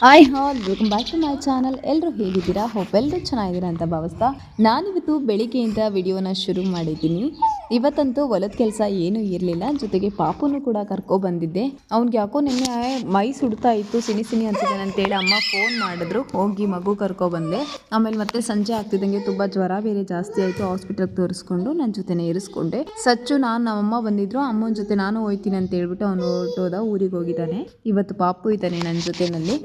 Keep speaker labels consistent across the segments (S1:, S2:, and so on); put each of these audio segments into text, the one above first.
S1: Hi all welcome back to my channel ಎಲ್ಲರೂ ಹೇಗಿದ್ದೀರಾ? Hope ಎಲ್ಲರೂ ಚೆನ್ನಾಗಿದ್ದೀರಾ ಅಂತ ಭಾವಿಸ್ತಾ ನಾನಿವತ್ತು ಬೆಳಿಗ್ಗೆಯಿಂದ ವಿಡಿಯೋನ ಶುರು ಮಾಡಿದ್ದೀನಿ. ಇವತ್ತಂತೂ ಹೊಲದ ಕೆಲಸ ಏನೂ ಇರಲಿಲ್ಲ. ಜೊತೆಗೆ ಪಾಪುನು ಕೂಡ ಕರ್ಕೊ ಬಂದಿದ್ದೆ. ಅವ್ನಿಗೆ ಯಾಕೋ ನಿನ್ನೆ ಮೈ ಸುಡ್ತಾ ಇತ್ತು, ಸಿನಿ ಸಿನಿ ಅಂತಿದ್ದಾನೆ ಅಂತೇಳಿ ಅಮ್ಮ ಫೋನ್ ಮಾಡಿದ್ರು. ಹೋಗಿ ಮಗು ಕರ್ಕೊ ಬಂದೆ. ಆಮೇಲೆ ಮತ್ತೆ ಸಂಜೆ ಆಗ್ತಿದ್ದಂಗೆ ತುಂಬ ಜ್ವರ ಬೇರೆ ಜಾಸ್ತಿ ಆಯಿತು. ಹಾಸ್ಪಿಟಲ್ಗೆ ತೋರಿಸ್ಕೊಂಡು ನನ್ನ ಜೊತೆನೇ ಇರಿಸ್ಕೊಂಡೆ. ಸಚ್ಚು ನಾನು ನಮ್ಮಮ್ಮ ಬಂದಿದ್ರು. ಅಮ್ಮನ ಜೊತೆ ನಾನು ಹೋಯ್ತೀನಿ ಅಂತ ಹೇಳ್ಬಿಟ್ಟು ಅವನು ಹೊರಟೋದ, ಊರಿಗೆ ಹೋಗಿದ್ದಾನೆ. ಇವತ್ತು ಪಾಪು ಇದ್ದಾನೆ ನನ್ನ ಜೊತೆನಲ್ಲಿ.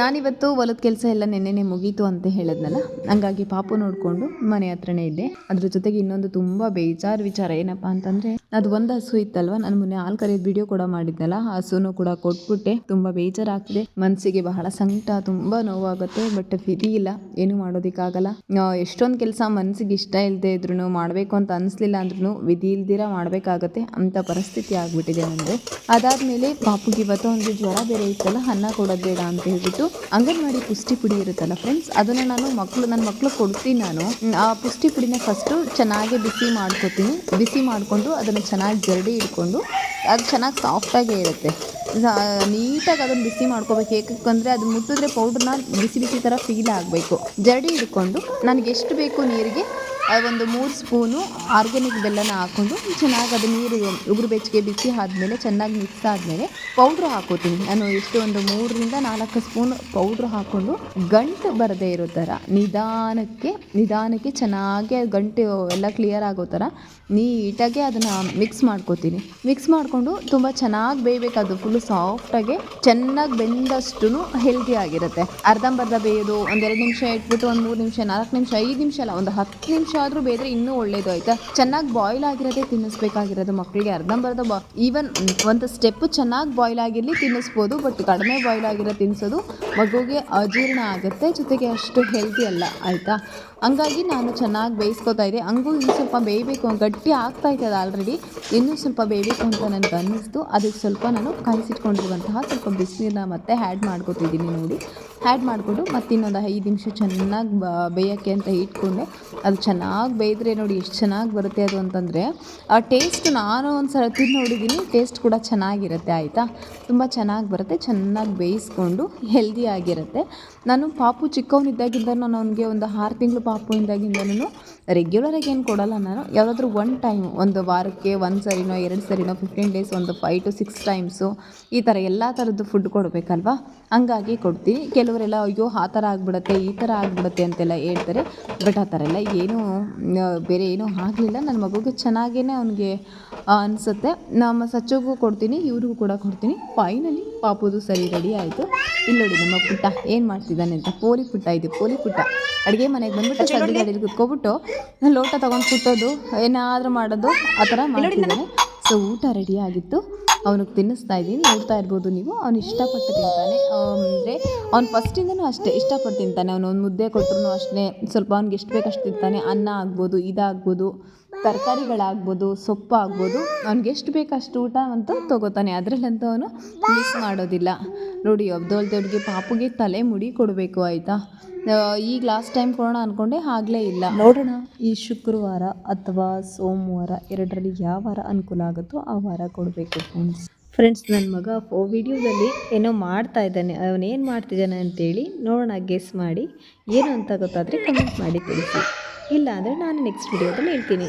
S1: ನಾನಿವತ್ತು ಹೊಲದ ಕೆಲಸ ಎಲ್ಲ ನೆನ್ನೆನೆ ಮುಗೀತು ಅಂತ ಹೇಳಿದ್ನಲ್ಲ? ಹಂಗಾಗಿ ಪಾಪು ನೋಡಿಕೊಂಡು ಮನೆ ಹತ್ರನೇ ಇದ್ದೆ. ಅದ್ರ ಜೊತೆಗೆ ಇನ್ನೊಂದು ತುಂಬ ಬೇಜಾರ್ ವಿಚಾರ ಏನಪ್ಪ ಅಂತಂದ್ರೆ, ಅದು ಒಂದು ಹಸು ಇತ್ತಲ್ವಾ? ನಾನು ಮೊನ್ನೆ ಹಾಲು ಕರೆಯೋದು ವಿಡಿಯೋ ಕೂಡ ಮಾಡಿದ್ನಲ್ಲ, ಆ ಹಸುನು ಕೂಡ ಕೊಟ್ಬಿಟ್ಟೆ. ತುಂಬ ಬೇಜಾರಾಗ್ತಿದೆ. ಮನಸ್ಸಿಗೆ ಬಹಳ ಸಂಕಟ, ತುಂಬ ನೋವಾಗುತ್ತೆ ಬಟ್ ವಿಧಿ ಇಲ್ಲ. ಏನು ಆಗಲ್ಲ ಎಷ್ಟೊಂದು ಕೆಲಸ ಮನಸ್ಸಿಗೆ ಇಷ್ಟ ಇಲ್ಲದೆ ಇದ್ರು ಮಾಡಬೇಕು ಅಂತ ಅನಿಸ್ಲಿಲ್ಲ ಅಂದ್ರೂ ವಿಧಿ ಇಲ್ದಿರ ಮಾಡಬೇಕಾಗತ್ತೆ. ಅಂತ ಪರಿಸ್ಥಿತಿ ಆಗ್ಬಿಟ್ಟಿದೆ ನನಗೆ ಅದಾದ್ಮೇಲೆ ಪಾಪುಗೆ ಇವತ್ತು ಒಂದು ಜ್ವರ ಬೇರೆ ಇತ್ತಲ್ಲ, ಅನ್ನ ಕೊಡೋದು ಬೇಡ ಅಂತ ಹೇಳ್ಬಿಟ್ಟು ಅಂಗನವಾಡಿ ಪುಷ್ಟಿ ಪುಡಿ ಇರುತ್ತಲ್ಲ ಫ್ರೆಂಡ್ಸ್ ಅದನ್ನು ನಾನು ಮಕ್ಕಳು ನನ್ನ ಮಕ್ಕಳು ಕೊಡ್ತೀನಿ ನಾನು. ಆ ಪುಷ್ಟಿ ಪುಡಿನ ಫಸ್ಟು ಚೆನ್ನಾಗಿ ಬಿಸಿ ಮಾಡ್ಕೊತೀನಿ. ಬಿಸಿ ಮಾಡಿಕೊಂಡು ಅದನ್ನು ಚೆನ್ನಾಗಿ ಜರಡಿ ಇಟ್ಕೊಂಡು ಅದು ಚೆನ್ನಾಗಿ ಸಾಫ್ಟಾಗೇ ಇರುತ್ತೆ. ನೀಟಾಗಿ ಅದನ್ನು ಬಿಸಿ ಮಾಡ್ಕೋಬೇಕು. ಏಕಂದರೆ ಅದು ಮುಟ್ಟಿದ್ರೆ ಪೌಡ್ರನ್ನ ಬಿಸಿ ಬಿಸಿ ಥರ ಫೀಲ್ ಆಗಬೇಕು. ಜರಡಿ ಹಿಡ್ಕೊಂಡು ನನಗೆ ಎಷ್ಟು ಬೇಕು ನೀರಿಗೆ ಒಂದು ಮೂರು ಸ್ಪೂನು ಆರ್ಗ್ಯಾನಿಕ್ ಬೆಲ್ಲನ ಹಾಕ್ಕೊಂಡು ಚೆನ್ನಾಗಿ ಅದು ನೀರು ಉಗುರು ಬೆಚ್ಚಗೆ ಬಿಸಿ ಆದಮೇಲೆ ಚೆನ್ನಾಗಿ ಮಿಕ್ಸ್ ಆದಮೇಲೆ ಪೌಡ್ರ್ ಹಾಕೋತೀನಿ. ನಾನು ಎಷ್ಟು ಒಂದು ಮೂರರಿಂದ ನಾಲ್ಕು ಸ್ಪೂನ್ ಪೌಡ್ರ್ ಹಾಕ್ಕೊಂಡು ಗಂಟು ಬರದೇ ಇರೋ ಥರ, ನಿಧಾನಕ್ಕೆ ನಿಧಾನಕ್ಕೆ ಚೆನ್ನಾಗಿ ಗಂಟು ಎಲ್ಲ ಕ್ಲಿಯರ್ ಆಗೋ ಥರ ನೀಟಾಗಿ ಅದನ್ನು ಮಿಕ್ಸ್ ಮಾಡ್ಕೋತೀನಿ. ಮಿಕ್ಸ್ ಮಾಡಿಕೊಂಡು ತುಂಬ ಚೆನ್ನಾಗಿ ಬೇಯಬೇಕು. ಅದು ಫುಲ್ಲು ಸಾಫ್ಟಾಗಿ ಚೆನ್ನಾಗಿ ಬೆಂದಷ್ಟು ಹೆಲ್ದಿ ಆಗಿರುತ್ತೆ. ಅರ್ಧಂಬರ್ಧ ಬೇಯೋದು ಒಂದೆರಡು ನಿಮಿಷ ಇಟ್ಬಿಟ್ಟು ಒಂದು ಮೂರು ನಿಮಿಷ, ನಾಲ್ಕು ನಿಮಿಷ, ಐದು ನಿಮಿಷ ಅಲ್ಲ, ಒಂದು ಹತ್ತು ನಿಮಿಷ ಆದರೂ ಬೇದ್ರೆ ಇನ್ನೂ ಒಳ್ಳೇದು ಆಯ್ತಾ? ಚೆನ್ನಾಗಿ ಬಾಯ್ಲ್ ಆಗಿರೋದೇ ತಿನ್ನಿಸ್ಬೇಕಾಗಿರೋದು ಮಕ್ಕಳಿಗೆ ಅರ್ಧಂಬರ್ಧ ಬಾ ಈವನ್ ಒಂದು ಸ್ಟೆಪ್ ಚೆನ್ನಾಗಿ ಬಾಯ್ಲ್ ಆಗಿರಲಿ ತಿನ್ನಿಸ್ಬೋದು ಬಟ್ ಕಡಿಮೆ ಬಾಯ್ಲ್ ಆಗಿರೋ ತಿನ್ನಿಸೋದು ಮಗುಗೆ ಅಜೀರ್ಣ ಆಗುತ್ತೆ. ಜೊತೆಗೆ ಅಷ್ಟು ಹೆಲ್ದಿ ಅಲ್ಲ, ಆಯಿತಾ? ಹಂಗಾಗಿ ನಾನು ಚೆನ್ನಾಗಿ ಬೇಯಿಸ್ಕೊತಾ ಇದ್ದೆ. ಹಂಗೂ ಇನ್ನು ಸ್ವಲ್ಪ ಬೇಯಬೇಕು ಗಟ್ಟಿ ಆಗ್ತಾ ಇದೆ ಅದು ಆಲ್ರೆಡಿ ಇನ್ನೂ ಸ್ವಲ್ಪ ಬೇಯಬೇಕು ಅಂತ ನನಗೆ ಅನ್ನಿಸ್ತು. ಅದಕ್ಕೆ ಸ್ವಲ್ಪ ನಾನು ಕಾಯಿಸಿಟ್ಕೊಂಡಿರುವಂತಹ ಸ್ವಲ್ಪ ಬಿಸಿನೀರನ್ನ ಮತ್ತೆ ಆ್ಯಡ್ ಮಾಡ್ಕೋತಿದ್ದೀನಿ ನೋಡಿ. ಆ್ಯಡ್ ಮಾಡಿಕೊಂಡು ಮತ್ತೆ ಇನ್ನೊಂದು ಐದು ನಿಮಿಷ ಚೆನ್ನಾಗಿ ಬ, ಬೇಯೋಕ್ಕೆ ಅಂತ ಇಟ್ಕೊಂಡೆ. ಅದು ಚೆನ್ನಾಗಿ ಬೇಯಿದ್ರೆ ನೋಡಿ ಎಷ್ಟು ಚೆನ್ನಾಗಿ ಬರುತ್ತೆ ಅದು ಅಂತಂದರೆ, ಆ ಟೇಸ್ಟ್ ನಾನು ಒಂದು ಸಲ ತಿಂದು ನೋಡಿದ್ದೀನಿ ಟೇಸ್ಟ್ ಕೂಡ ಚೆನ್ನಾಗಿರುತ್ತೆ, ಆಯಿತಾ? ತುಂಬ ಚೆನ್ನಾಗಿ ಬರುತ್ತೆ, ಚೆನ್ನಾಗಿ ಬೇಯಿಸ್ಕೊಂಡು ಹೆಲ್ದಿ ಆಗಿರುತ್ತೆ. ನಾನು ಪಾಪು ಚಿಕ್ಕವನಿದ್ದಾಗಿಂದ ನಾನು ಅವನಿಗೆ ಒಂದು ಆರು ತಿಂಗಳು ಪಾಪು ಇದ್ದಾಗಿಂದನೂ ರೆಗ್ಯುಲರಾಗಿ ಏನು ಕೊಡೋಲ್ಲ ನಾನು. ಯಾವುದಾದ್ರೂ ಒನ್ ಟೈಮ್ ಒಂದು ವಾರಕ್ಕೆ ಒಂದು ಸರಿನೋ, ಎರಡು ಸರಿನೋ ಫಿಫ್ಟೀನ್ ಡೇಸ್ ಒಂದು ಫೈವ್ ಟು ಸಿಕ್ಸ್ ಟೈಮ್ಸು ಈ ಥರ ಎಲ್ಲ ಥರದ್ದು ಫುಡ್ ಕೊಡಬೇಕಲ್ವಾ? ಹಂಗಾಗಿ ಕೊಡ್ತೀನಿ. ಕೆಲವರೆಲ್ಲ ಅಯ್ಯೋ ಆ ಥರ ಆಗಿಬಿಡುತ್ತೆ ಈ ಥರ ಆಗಿಬಿಡುತ್ತೆ ಅಂತೆಲ್ಲ ಹೇಳ್ತಾರೆ. ಬಟ್ ಆ ಥರ ಎಲ್ಲ ಏನೂ ಬೇರೆ ಏನೂ ಆಗಲಿಲ್ಲ. ನನ್ನ ಮಗುಗೆ ಚೆನ್ನಾಗೇ ಅವನಿಗೆ ಅನಿಸುತ್ತೆ. ನಮ್ಮ ಸಚ್ಚೋಗೂ ಕೊಡ್ತೀನಿ ಇವ್ರಿಗೂ ಕೂಡ ಕೊಡ್ತೀನಿ. ಫೈನಲಿ ಪಾಪುದು ಸರಿ ರೆಡಿ ಆಯಿತು. ಇಲ್ಲಿ ನೋಡಿ ನಮ್ಮ ಪುಟ್ಟ ಏನು ಮಾಡ್ತಿದ್ದಾನೆ ಅಂತ. ಪೋಲಿ ಪುಟ್ಟ ಇದು ಪೋಲಿ ಪುಟ್ಟ. ಅಡುಗೆ ಮನೆಗೆ ಬಂದ್ಬಿಟ್ಟು ಸಜ್ಜಿ ಕುತ್ಕೊಬಿಟ್ಟು ಲೋಟ ತೊಗೊಂಡು ಕುಟ್ಟೋದು ಏನಾದರೂ ಮಾಡೋದು ಆ ಥರ ಮಾಡ್ತಿದ್ದಾನೆ. ಸೊ ಊಟ ರೆಡಿ ಆಗಿತ್ತು. ಅವನಿಗೆ ತಿನ್ನಿಸ್ತಾ ಇದ್ದೀನಿ. ನೋಡ್ತಾ ಇರ್ಬೋದು ನೀವು. ಅವ್ನು ಇಷ್ಟಪಟ್ಟು ತಿಂತಾನೆ. ಅಂದರೆ ಅವ್ನು ಫಸ್ಟಿಂದನೂ ಅಷ್ಟೇ ಇಷ್ಟಪಟ್ಟು ತಿಂತಾನೆ. ಅವನು ಒಂದು ಮುದ್ದೆ ಕೊಟ್ರೂ ಅಷ್ಟೇ. ಸ್ವಲ್ಪ ಅವ್ನಿಗೆ ಎಷ್ಟು ಬೇಕು ಅಷ್ಟು ತಿಂತಾನೆ. ಅನ್ನ ಆಗ್ಬೋದು, ಇದಾಗ್ಬೋದು. ತರಕಾರಿಗಳಾಗ್ಬೋದು ಸೊಪ್ಪು ಆಗ್ಬೋದು ಅವ್ನಿಗೆ ಎಷ್ಟು ಬೇಕು ಅಷ್ಟು ಊಟ ಅಂತ ತೊಗೋತಾನೆ. ಅದರಲ್ಲಂತೂ ಅವನು ಮಿಸ್ ಮಾಡೋದಿಲ್ಲ. ನೋಡಿ ಅಬ್ದೋಲ್ದವ್ರಿಗೆ ಪಾಪುಗೆ ತಲೆ ಮುಡಿ ಕೊಡಬೇಕು, ಆಯಿತಾ? ಈಗ ಲಾಸ್ಟ್ ಟೈಮ್ ಕೊಡೋಣ ಅಂದ್ಕೊಂಡೆ ಆಗಲೇ ಇಲ್ಲ. ನೋಡೋಣ, ಈ ಶುಕ್ರವಾರ ಅಥವಾ ಸೋಮವಾರ ಎರಡರಲ್ಲಿ ಯಾವ ವಾರ ಅನುಕೂಲ ಆಗುತ್ತೋ ಆ ವಾರ ಕೊಡಬೇಕು ಫ್ರೆಂಡ್ಸ್ ಫ್ರೆಂಡ್ಸ್ ನನ್ನ ಮಗ ಫೋ ವಿಡಿಯೋದಲ್ಲಿ ಏನೋ ಮಾಡ್ತಾ ಇದ್ದಾನೆ. ಅವನೇನು ಮಾಡ್ತಿದ್ದಾನೆ ಅಂತೇಳಿ ನೋಡೋಣ ಗೆಸ್ ಮಾಡಿ. ಏನು ಅಂತ ಗೊತ್ತಾದರೆ ಕಮೆಂಟ್ ಮಾಡಿ ತಿಳಿಸಿ. ಇಲ್ಲ ಅಂದರೆ ನಾನು ನೆಕ್ಸ್ಟ್ ವಿಡಿಯೋದಲ್ಲಿ ಹೇಳ್ತೀನಿ.